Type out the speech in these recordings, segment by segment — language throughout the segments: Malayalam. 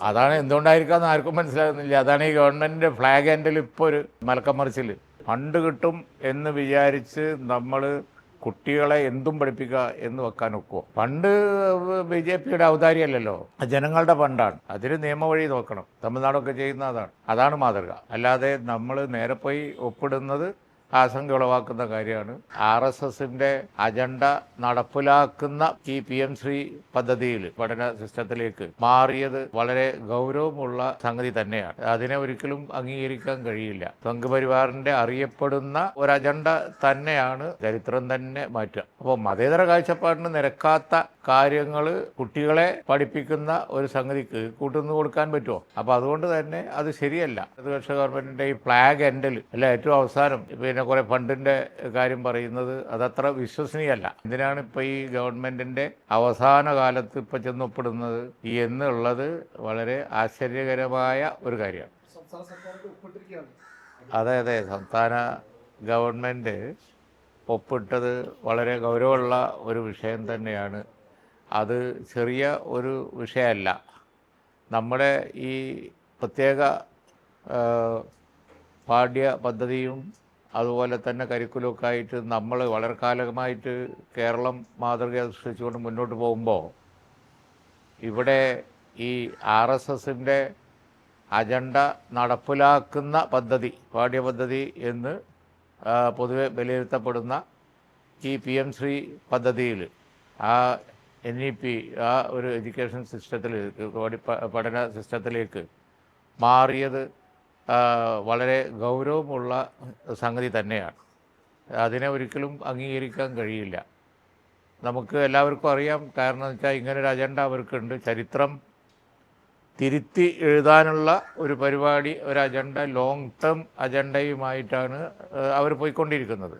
അതാണ് എന്തുകൊണ്ടായിരിക്കാന്ന് ആർക്കും മനസ്സിലാകുന്നില്ല. അതാണ് ഈ ഗവൺമെന്റിന്റെ ഫ്ലാഗ് ഹാൻഡിൽ ഇപ്പോൾ ഒരു മലക്കമറിച്ചിൽ ഫണ്ട് കിട്ടും എന്ന് വിചാരിച്ച് നമ്മൾ കുട്ടികളെ എന്തും പഠിപ്പിക്കുക എന്ന് വെക്കാൻ ഒക്കുമോ ഫണ്ട് ബി ജെ പിയുടെ ഔദാര്യമല്ലല്ലോ ജനങ്ങളുടെ ഫണ്ടാണ്. അതിന് നിയമവഴി നോക്കണം. തമിഴ്നാടൊക്കെ ചെയ്യുന്ന അതാണ്. അതാണ് മാതൃക. അല്ലാതെ നമ്മൾ നേരെ പോയി ഒപ്പിടുന്നത് ആശങ്ക ഉളവാക്കുന്ന കാര്യമാണ്. ആർ എസ് എസിന്റെ അജണ്ട നടപ്പിലാക്കുന്ന ഈ പി എം ശ്രീ പദ്ധതിയിൽ പഠന സിസ്റ്റത്തിലേക്ക് മാറിയത് വളരെ ഗൗരവമുള്ള സംഗതി തന്നെയാണ്. അതിനെ ഒരിക്കലും അംഗീകരിക്കാൻ കഴിയില്ല. സംഘപരിവാറിന്റെ അറിയപ്പെടുന്ന ഒരു അജണ്ട തന്നെയാണ് ചരിത്രം തന്നെ മാറ്റുക. അപ്പോൾ മതേതര കാഴ്ചപ്പാടിന് നിരക്കാത്ത കാര്യങ്ങൾ കുട്ടികളെ പഠിപ്പിക്കുന്ന ഒരു സംഗതിക്ക് കൂട്ടുന്നു കൊടുക്കാൻ പറ്റുമോ? അപ്പോൾ അതുകൊണ്ട് തന്നെ അത് ശരിയല്ല. പ്രതിപക്ഷ ഗവൺമെന്റിന്റെ ഈ ഫ്ലാഗ് എൻഡിൽ അല്ല ഏറ്റവും അവസാനം പിന്നെ കുറെ ഫണ്ടിന്റെ കാര്യം പറയുന്നത് അതത്ര വിശ്വസനീയല്ല. എന്തിനാണ് ഇപ്പൊ ഈ ഗവൺമെന്റിന്റെ അവസാന കാലത്ത് ഇപ്പൊ ചെന്നൊപ്പിടുന്നത് എന്നുള്ളത് വളരെ ആശ്ചര്യകരമായ ഒരു കാര്യമാണ്. അതെ അതെ. സംസ്ഥാന ഗവൺമെന്റ് ഒപ്പിട്ടത് വളരെ ഗൗരവമുള്ള ഒരു വിഷയം തന്നെയാണ്. അത് ചെറിയ ഒരു വിഷയമല്ല. നമ്മുടെ ഈ പ്രത്യേക പാഠ്യ പദ്ധതിയും അതുപോലെ തന്നെ കരിക്കുലമൊക്കെ ആയിട്ട് നമ്മൾ വളരെ കാലമായിട്ട് കേരളം മാതൃക സൃഷ്ടിച്ചുകൊണ്ട് മുന്നോട്ട് പോകുമ്പോൾ ഇവിടെ ഈ ആർ എസ് എസിന്റെ അജണ്ട നടപ്പിലാക്കുന്ന പദ്ധതി പാഠ്യപദ്ധതി എന്ന് പൊതുവെ വിലയിരുത്തപ്പെടുന്ന ഈ പി എം ശ്രീ പദ്ധതിയിൽ ആ എൻ ഇ പി ആ ഒരു എഡ്യൂക്കേഷൻ സിസ്റ്റത്തിൽ പഠന സിസ്റ്റത്തിലേക്ക് മാറിയത് വളരെ ഗൗരവമുള്ള സംഗതി തന്നെയാണ്. അതിനെ ഒരിക്കലും അംഗീകരിക്കാൻ കഴിയില്ല. നമുക്ക് എല്ലാവർക്കും അറിയാം കാരണം എന്ന് വെച്ചാൽ ഇങ്ങനൊരു അജണ്ട അവർക്കുണ്ട്. ചരിത്രം തിരുത്തി എഴുതാനുള്ള ഒരു പരിപാടി ഒരു അജണ്ട ലോങ് ടേം അജണ്ടയുമായിട്ടാണ് അവർ പോയിക്കൊണ്ടിരിക്കുന്നത്.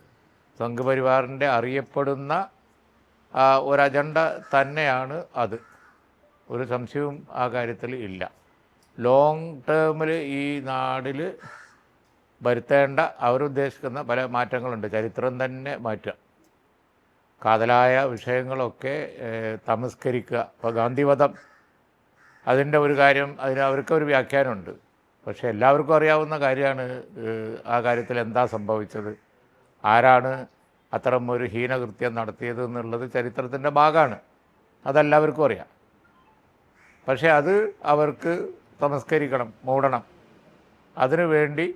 സംഘപരിവാറിന്റെ അറിയപ്പെടുന്ന ഒരു അജണ്ട തന്നെയാണ് അത്. ഒരു സംശയവും ആ കാര്യത്തിൽ ഇല്ല. ലോങ് ടേമിൽ ഈ നാടിൽ വരുത്തേണ്ട അവരുദ്ദേശിക്കുന്ന പല മാറ്റങ്ങളുണ്ട്. ചരിത്രം തന്നെ മാറ്റുക. കാതലായ വിഷയങ്ങളൊക്കെ തമസ്കരിക്കുക. ഇപ്പോൾ ഗാന്ധിവധം അതിന്റെ ഒരു കാര്യം അതിന് അവർക്കൊരു വ്യാഖ്യാനമുണ്ട്. പക്ഷേ എല്ലാവർക്കും അറിയാവുന്ന കാര്യമാണ് ആ കാര്യത്തിൽ എന്താ സംഭവിച്ചത്? ആരാണ് അത്തരം ഒരു ഹീനകൃത്യം നടത്തിയത് എന്നുള്ളത് ചരിത്രത്തിന്റെ ഭാഗമാണ്. അതെല്ലാവർക്കും അറിയാം. പക്ഷേ അത് അവർക്ക് തമസ്കരിക്കണം മൂടണം. അതിനുവേണ്ടി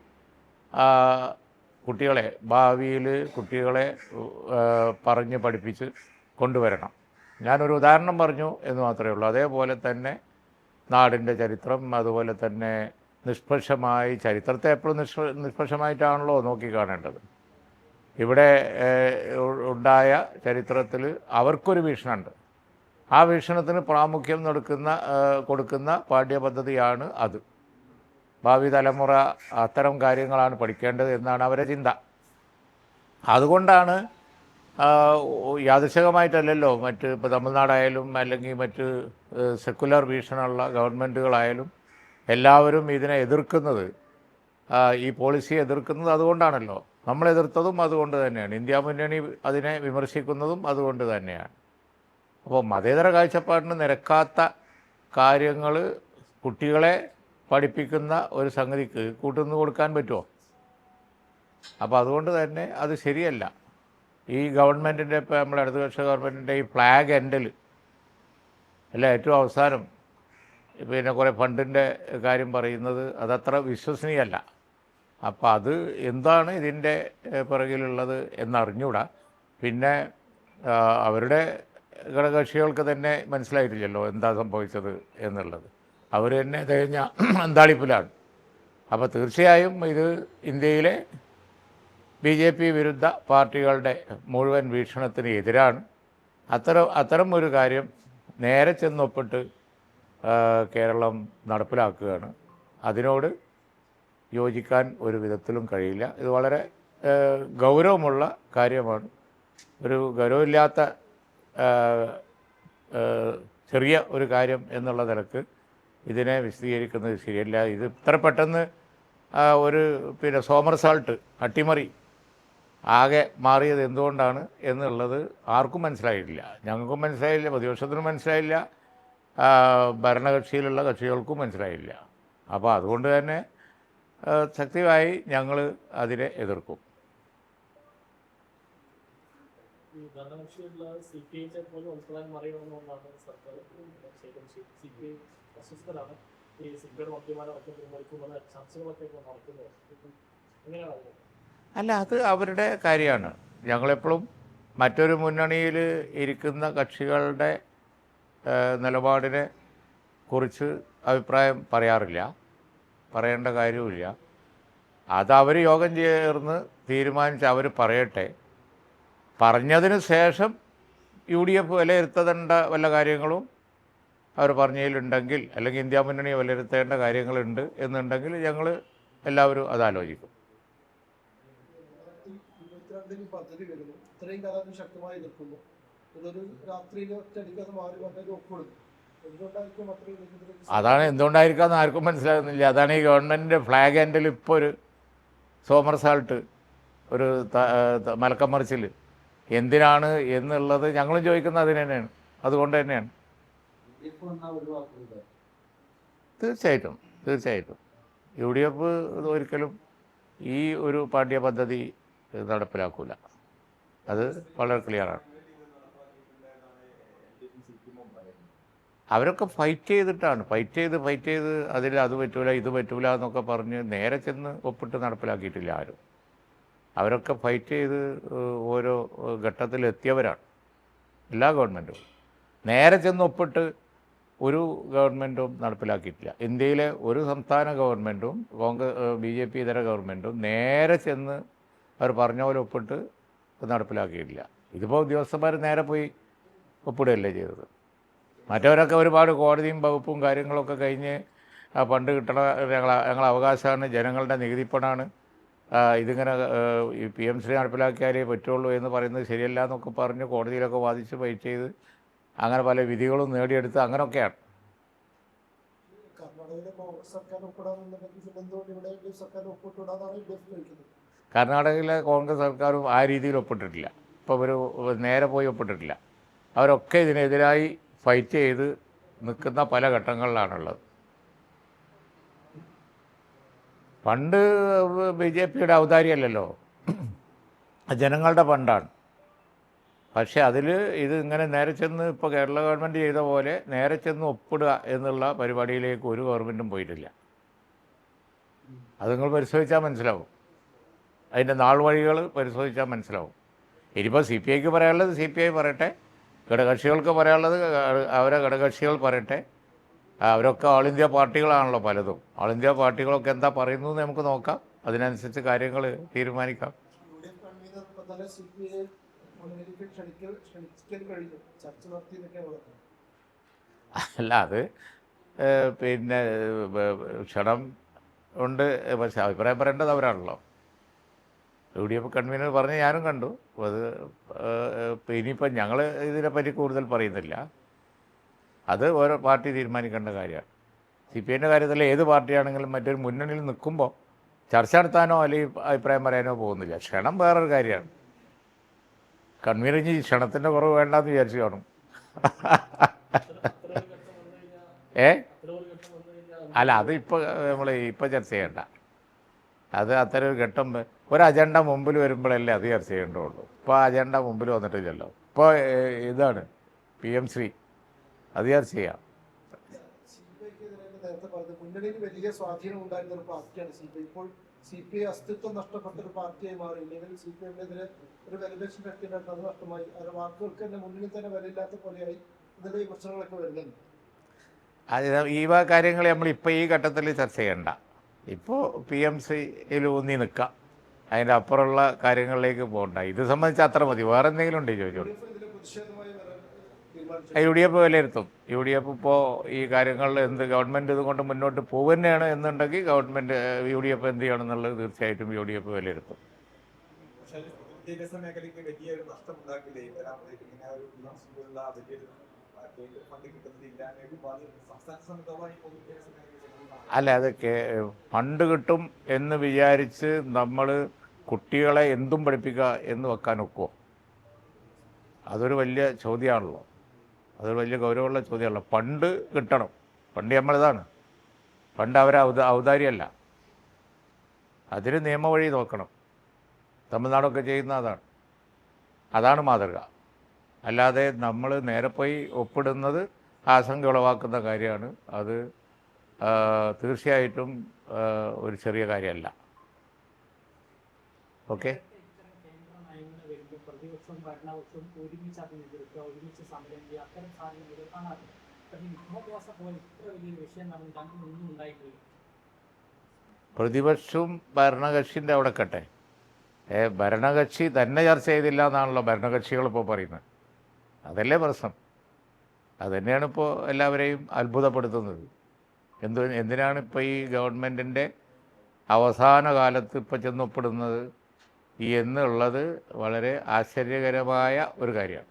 കുട്ടികളെ ഭാവിയിൽ കുട്ടികളെ പറഞ്ഞ് പഠിപ്പിച്ച് കൊണ്ടുവരണം. ഞാനൊരു ഉദാഹരണം പറഞ്ഞു എന്ന് മാത്രമേ ഉള്ളൂ. അതേപോലെ തന്നെ നാടിന്റെ ചരിത്രം അതുപോലെ തന്നെ നിഷ്പക്ഷമായി ചരിത്രത്തെ എപ്പോഴും നിഷ്പ നിഷ്പക്ഷമായിട്ടാണല്ലോ നോക്കിക്കാണേണ്ടത് ഇവിടെ ഉണ്ടായ ചരിത്രത്തിൽ അവർക്കൊരു വീക്ഷണമുണ്ട്. ആ വീക്ഷണത്തിന് പ്രാമുഖ്യം കൊടുക്കുന്ന കൊടുക്കുന്ന പാഠ്യപദ്ധതിയാണ് അത്. ഭാവി തലമുറ അത്തരം കാര്യങ്ങളാണ് പഠിക്കേണ്ടത് എന്നാണ് അവരെ ചിന്ത. അതുകൊണ്ടാണ് യാദൃശകമായിട്ടല്ലല്ലോ മറ്റ് ഇപ്പോൾ തമിഴ്നാടായാലും അല്ലെങ്കിൽ മറ്റ് സെക്കുലർ വീക്ഷണമുള്ള ഗവൺമെന്റുകളായാലും എല്ലാവരും ഇതിനെ എതിർക്കുന്നത് ഈ പോളിസി എതിർക്കുന്നത് അതുകൊണ്ടാണല്ലോ. നമ്മൾ എതിർത്തതും അതുകൊണ്ട് തന്നെയാണ്. ഇന്ത്യ മുന്നണി അതിനെ വിമർശിക്കുന്നതും അതുകൊണ്ട് തന്നെയാണ്. അപ്പോൾ മതേതര കാഴ്ചപ്പാടിന് നിരക്കാത്ത കാര്യങ്ങൾ കുട്ടികളെ പഠിപ്പിക്കുന്ന ഒരു സംഗതിക്ക് കൂട്ടുനിന്ന് കൊടുക്കാൻ പറ്റുമോ? അപ്പോൾ അതുകൊണ്ട് തന്നെ അത് ശരിയല്ല. ഈ ഗവൺമെന്റിന്റെ ഇപ്പോൾ നമ്മുടെ ഇടതുപക്ഷ ഗവൺമെന്റിന്റെ ഈ ഫ്ലാഗ് എൻഡൽ അല്ല ഏറ്റവും അവസാനം പിന്നെ കുറേ ഫണ്ടിന്റെ കാര്യം പറയുന്നത് അതത്ര വിശ്വസനീയല്ല. അപ്പോൾ അത് എന്താണ് ഇതിന്റെ പിറകിലുള്ളത് എന്നറിഞ്ഞൂടാ. പിന്നെ അവരുടെ ഘടകകക്ഷികൾക്ക് തന്നെ മനസ്സിലായിട്ടില്ലല്ലോ എന്താ സംഭവിച്ചത് എന്നുള്ളത്. അവർ തന്നെ തികഞ്ഞ അന്താളിപ്പിലാണ്. അപ്പോൾ തീർച്ചയായും ഇത് ഇന്ത്യയിലെ ബി ജെ പി വിരുദ്ധ പാർട്ടികളുടെ മുഴുവൻ വീക്ഷണത്തിന് എതിരാണ്. അത്തരം അത്തരം ഒരു കാര്യം നേരെ ചെന്നൊപ്പിട്ട് കേരളം നടപ്പിലാക്കുകയാണ്. അതിനോട് യോജിക്കാൻ ഒരു വിധത്തിലും കഴിയില്ല. ഇത് വളരെ ഗൗരവമുള്ള കാര്യമാണ്. ഒരു ഗൗരവമില്ലാത്ത ചെറിയ ഒരു കാര്യം എന്നുള്ള നിലയ്ക്ക് ഇതിനെ വിശദീകരിക്കുന്നത് ശരിയല്ല. ഇത് ഇത്ര പെട്ടെന്ന് ഒരു പിന്നെ സോമർസാൾട്ട് അട്ടിമറി ആകെ മാറിയത് എന്തുകൊണ്ടാണ് എന്നുള്ളത് ആർക്കും മനസ്സിലായിട്ടില്ല. ഞങ്ങൾക്കും മനസ്സിലായില്ല പ്രതിപക്ഷത്തിനും മനസ്സിലായില്ല ഭരണകക്ഷിയിലുള്ള കക്ഷികൾക്കും മനസ്സിലായില്ല. അപ്പോൾ അതുകൊണ്ട് തന്നെ ശക്തിയായി ഞങ്ങൾ അതിനെ എതിർക്കും. ഈ ഭരണകക്ഷിയുള്ള സി പി ഐ പോലും ഉൾപ്പെടാൻ മറിയണമെന്നുകൊണ്ടാണ് സർക്കാർ സി പി ഐ അസ്വസ്ഥരാണ്. ഈ സി പി ഐയുടെ മന്ത്രിമാരടക്കം പിൻവലിക്കുമെന്ന ചർച്ചകളൊക്കെ ഇപ്പോൾ നടക്കുന്നത് എങ്ങനെയാണ് അല്ല അത് അവരുടെ കാര്യമാണ്. ഞങ്ങളെപ്പോഴും മറ്റൊരു മുന്നണിയിൽ ഇരിക്കുന്ന കക്ഷികളുടെ നിലപാടിനെ കുറിച്ച് അഭിപ്രായം പറയാറില്ല. പറയേണ്ട കാര്യവുമില്ല. അത് അവർ യോഗം ചേർന്ന് തീരുമാനിച്ച് അവർ പറയട്ടെ. പറഞ്ഞതിന് ശേഷം യു ഡി എഫ് വിലയിരുത്തേണ്ട വല്ല കാര്യങ്ങളും അവർ പറഞ്ഞതിലുണ്ടെങ്കിൽ അല്ലെങ്കിൽ ഇന്ത്യ മുന്നണി വിലയിരുത്തേണ്ട കാര്യങ്ങളുണ്ട് എന്നുണ്ടെങ്കിൽ ഞങ്ങൾ എല്ലാവരും അത് ആലോചിക്കും. ഇരുപത്തിരണ്ടിന് പദ്ധതി വരുന്നു. ഇത്രയും കാലം അത് ശക്തമായി നിൽക്കുന്നു. ഇതൊരു രാത്രിയിൽ ഒറ്റയടിക്ക് അത് മാറി വന്നൊരു ഒപ്പിടുന്നു എന്തുകൊണ്ടായിരിക്കും അത്രയും ഇതിലേക്ക് അതാണ് എന്തുകൊണ്ടായിരിക്കാന്ന് ആർക്കും മനസ്സിലാകുന്നില്ല. അതാണ് ഈ ഗവൺമെന്റിന്റെ ഫ്ലാഗ് ഹാൻഡിൽ ഇപ്പോൾ ഒരു സോമർസാൾട്ട് ഒരു ത- ത- മലക്കം മറിച്ചിൽ എന്തിനാണ് എന്നുള്ളത് ഞങ്ങളും ചോദിക്കുന്നത് അതിന് തന്നെയാണ്. അതുകൊണ്ട് തന്നെയാണ്. തീർച്ചയായിട്ടും തീർച്ചയായിട്ടും. യു ഡി എഫ് ഒരിക്കലും ഈ ഒരു പാഠ്യ പദ്ധതി നടപ്പിലാക്കൂല. അത് വളരെ ക്ലിയറാണ് അവരൊക്കെ ഫൈറ്റ് ചെയ്തിട്ടാണ്. ഫൈറ്റ് ചെയ്ത് ഫൈറ്റ് ചെയ്ത് അതിൽ അത് പറ്റൂല ഇത് പറ്റൂല എന്നൊക്കെ പറഞ്ഞ് നേരെ ചെന്ന് ഒപ്പിട്ട് നടപ്പിലാക്കിയിട്ടില്ല ആരും. അവരൊക്കെ ഫൈറ്റ് ചെയ്ത് ഓരോ ഘട്ടത്തിലെത്തിയവരാണ്. എല്ലാ ഗവൺമെന്റും നേരെ ചെന്ന് ഒപ്പിട്ട് ഒരു ഗവൺമെന്റും നടപ്പിലാക്കിയിട്ടില്ല. ഇന്ത്യയിലെ ഒരു സംസ്ഥാന ഗവൺമെന്റും കോൺഗ്രസ് ബി ജെ പി ഇതര ഗവൺമെന്റും നേരെ ചെന്ന് അവർ പറഞ്ഞ പോലെ ഒപ്പിട്ട് നടപ്പിലാക്കിയിട്ടില്ല. ഇതിപ്പോൾ ഉദ്യോഗസ്ഥന്മാർ നേരെ പോയി ഒപ്പിടുകയല്ലേ ചെയ്തത്? മറ്റവരൊക്കെ ഒരുപാട് കോടതിയും വകുപ്പും കാര്യങ്ങളൊക്കെ കഴിഞ്ഞ് ആ ഫണ്ട് കിട്ടണ ഞങ്ങൾ ഞങ്ങളെ അവകാശമാണ് ജനങ്ങളുടെ നികുതിപ്പണമാണ് ഇതിങ്ങനെ ഈ പി എം ശ്രീ നടപ്പിലാക്കിയാലേ പറ്റുള്ളൂ എന്ന് പറയുന്നത് ശരിയല്ല എന്നൊക്കെ പറഞ്ഞ് കോടതിയിലൊക്കെ വാദിച്ച് ഫൈറ്റ് ചെയ്ത് അങ്ങനെ പല വിധികളും നേടിയെടുത്ത് അങ്ങനെയൊക്കെയാണ് കർണാടകയിലെ കോൺഗ്രസ് സർക്കാരും ആ രീതിയിൽ ഒപ്പിട്ടിട്ടില്ല. ഇപ്പോൾ ഒരു നേരെ പോയി ഒപ്പിട്ടിട്ടില്ല. അവരൊക്കെ ഇതിനെതിരായി ഫൈറ്റ് ചെയ്ത് നിൽക്കുന്ന പല ഘട്ടങ്ങളിലാണുള്ളത്. പണ്ട് ബി ജെ പിയുടെ ഔദാര്യമല്ലല്ലോ. ജനങ്ങളുടെ ഫണ്ടാണ് പക്ഷേ അതിൽ ഇത് ഇങ്ങനെ നേരെ ചെന്ന് ഇപ്പോൾ കേരള ഗവൺമെന്റ് ചെയ്ത പോലെ നേരെ ചെന്ന് ഒപ്പിടുക എന്നുള്ള പരിപാടിയിലേക്ക് ഒരു ഗവൺമെന്റും പോയിട്ടില്ല. അത് നിങ്ങൾ പരിശോധിച്ചാൽ മനസ്സിലാവും. അതിന്റെ നാൾ വഴികൾ പരിശോധിച്ചാൽ മനസ്സിലാവും. ഇനിയിപ്പോൾ സി പി ഐക്ക് പറയാനുള്ളത് സി പി ഐ പറയട്ടെ ഘടകക്ഷികൾക്ക് പറയാനുള്ളത് അവരെ ഘടകക്ഷികൾ പറയട്ടെ അവരൊക്കെ ഓൾ ഇന്ത്യ പാർട്ടികളാണല്ലോ പലതും. ഓൾ ഇന്ത്യ പാർട്ടികളൊക്കെ എന്താ പറയുന്നത് നമുക്ക് നോക്കാം. അതിനനുസരിച്ച് കാര്യങ്ങൾ തീരുമാനിക്കാം. അല്ല അത് പിന്നെ ക്ഷണം ഉണ്ട്. പക്ഷെ അഭിപ്രായം പറയേണ്ടത് അവരാണല്ലോ. യു ഡി എഫ് കൺവീനർ പറഞ്ഞ് ഞാനും കണ്ടു. അത് ഇനിയിപ്പം ഞങ്ങൾ ഇതിനെപ്പറ്റി കൂടുതൽ പറയുന്നില്ല. അത് ഓരോ പാർട്ടി തീരുമാനിക്കേണ്ട കാര്യമാണ്. സി പി ഐന്റെ കാര്യത്തിൽ ഏത് പാർട്ടിയാണെങ്കിലും മറ്റൊരു മുന്നണിയിൽ നിൽക്കുമ്പോൾ ചർച്ച നടത്താനോ അല്ലെങ്കിൽ അഭിപ്രായം പറയാനോ പോകുന്നില്ല. ക്ഷണം വേറൊരു കാര്യമാണ്. കൺവീനിങ് ക്ഷണത്തിന്റെ കുറവ് വേണ്ടെന്ന് വിചാരിച്ചു കാണും. ഏ? അല്ല അത് ഇപ്പോൾ നമ്മൾ ഇപ്പോൾ ചർച്ച ചെയ്യണ്ട. അത് അത്തരം ഒരു ഘട്ടം ഒരു അജണ്ട മുമ്പിൽ വരുമ്പോഴല്ലേ അത് ചർച്ച ചെയ്യേണ്ടതുള്ളൂ. ഇപ്പോൾ അജണ്ട മുമ്പിൽ വന്നിട്ടില്ലല്ലോ. ഇപ്പോൾ ഇതാണ് പി എം ശ്രീ. അത് ചർച്ച ചെയ്യാം. നേരത്തെ പറഞ്ഞത് മുന്നണിയിൽ വലിയ സ്വാധീനം ഉണ്ടായിരുന്ന ഒരു പാർട്ടിയാണ് സി പി ഐ ഇപ്പോൾ സി പി ഐ അസ്തിത്വം നഷ്ടപ്പെട്ട ഒരു പാർട്ടിയായി മാറി. ഇല്ലെങ്കിൽ സി പി എമ്മിനെതിരെ ഒരു വിലപേശം ശക്തിയുണ്ടായിട്ട് അത് നഷ്ടമായി. അവരുടെ വാക്കുകൾക്ക് തന്നെ മുന്നിൽ തന്നെ വിലയില്ലാത്ത പോലെയായി ഇതിന്റെ വിമർശനങ്ങളൊക്കെ വരുന്നുണ്ട്. അത് ഈ വക കാര്യങ്ങൾ നമ്മൾ ഇപ്പോൾ ഈ ഘട്ടത്തിൽ ചർച്ച ചെയ്യണ്ട. ഇപ്പോ പി എം സിയിൽ ഊന്നി നിൽക്കാം. അതിന്റെ അപ്പുറമുള്ള കാര്യങ്ങളിലേക്ക് പോകണ്ട. ഇത് സംബന്ധിച്ച് അത്ര മതി. വേറെ എന്തെങ്കിലും ഉണ്ടോ ചോദിച്ചോളൂ. യു ഡി എഫ് വിലയിരുത്തും. യു ഡി എഫ് ഇപ്പോൾ ഈ കാര്യങ്ങളിൽ എന്ത് ഗവൺമെന്റ് ഇതുകൊണ്ട് മുന്നോട്ട് പോകുന്നതാണ് എന്നുണ്ടെങ്കിൽ ഗവൺമെന്റ് യു ഡി എഫ് എന്ത് ചെയ്യണമെന്നുള്ളത് തീർച്ചയായിട്ടും യു ഡി എഫ് വിലയിരുത്തും വിദ്യാഭ്യാസ മേഖലയ്ക്ക് വലിയൊരു ഇങ്ങനെ ഒരു വലിയൊരു അല്ല അതൊക്കെ ഫണ്ട് കിട്ടും എന്ന് വിചാരിച്ച് നമ്മൾ കുട്ടികളെ എന്തും പഠിപ്പിക്കുക എന്ന് വെക്കാൻ ഒക്കുമോ അതൊരു വലിയ ചോദ്യമാണല്ലോ. അതൊരു വലിയ ഗൗരവമുള്ള ചോദ്യമല്ല പണ്ട് കിട്ടണം. പണ്ട് നമ്മളിതാണ് പണ്ട് അവർ ഔദ ഔദാര്യമല്ല അതിന് നിയമവഴി നോക്കണം. തമിഴ്നാടൊക്കെ ചെയ്യുന്ന അതാണ്. അതാണ് മാതൃക. അല്ലാതെ നമ്മൾ നേരെ പോയി ഒപ്പിടുന്നത് ആശങ്ക ഉളവാക്കുന്ന കാര്യമാണ്. അത് തീർച്ചയായിട്ടും ഒരു ചെറിയ കാര്യമല്ല. ഓക്കെ? പ്രതിപക്ഷവും ഭരണപക്ഷവും ഒരുമിച്ച് അത് എതിർക്കുക ഒരുമിച്ച് സമരം ചെയ്യുക അത്തരം സാധനങ്ങൾ കാണാറുണ്ട്. പക്ഷേ വിദ്യാഭ്യാസം പോലെ ഇത്ര വലിയൊരു വിഷയം നമ്മൾ താങ്കൾ ഒന്നും ഉണ്ടായിട്ടില്ല. പ്രതിപക്ഷവും ഭരണകക്ഷിന്റെ അവിടെ കട്ടെ. ഏ ഭരണകക്ഷി തന്നെ ചർച്ച ചെയ്തില്ല എന്നാണല്ലോ ഭരണകക്ഷികൾ ഇപ്പോൾ പറയുന്നത്. അതല്ലേ പ്രശ്നം? അതുതന്നെയാണ് ഇപ്പോൾ എല്ലാവരെയും അത്ഭുതപ്പെടുത്തുന്നത്. എന്തു എന്തിനാണ് ഇപ്പോൾ ഈ ഗവൺമെന്റിന്റെ അവസാന കാലത്ത് ഇപ്പോൾ ചെന്നൊപ്പിടുന്നത് എന്നുള്ളത് വളരെ ആശ്ചര്യകരമായ ഒരു കാര്യമാണ്.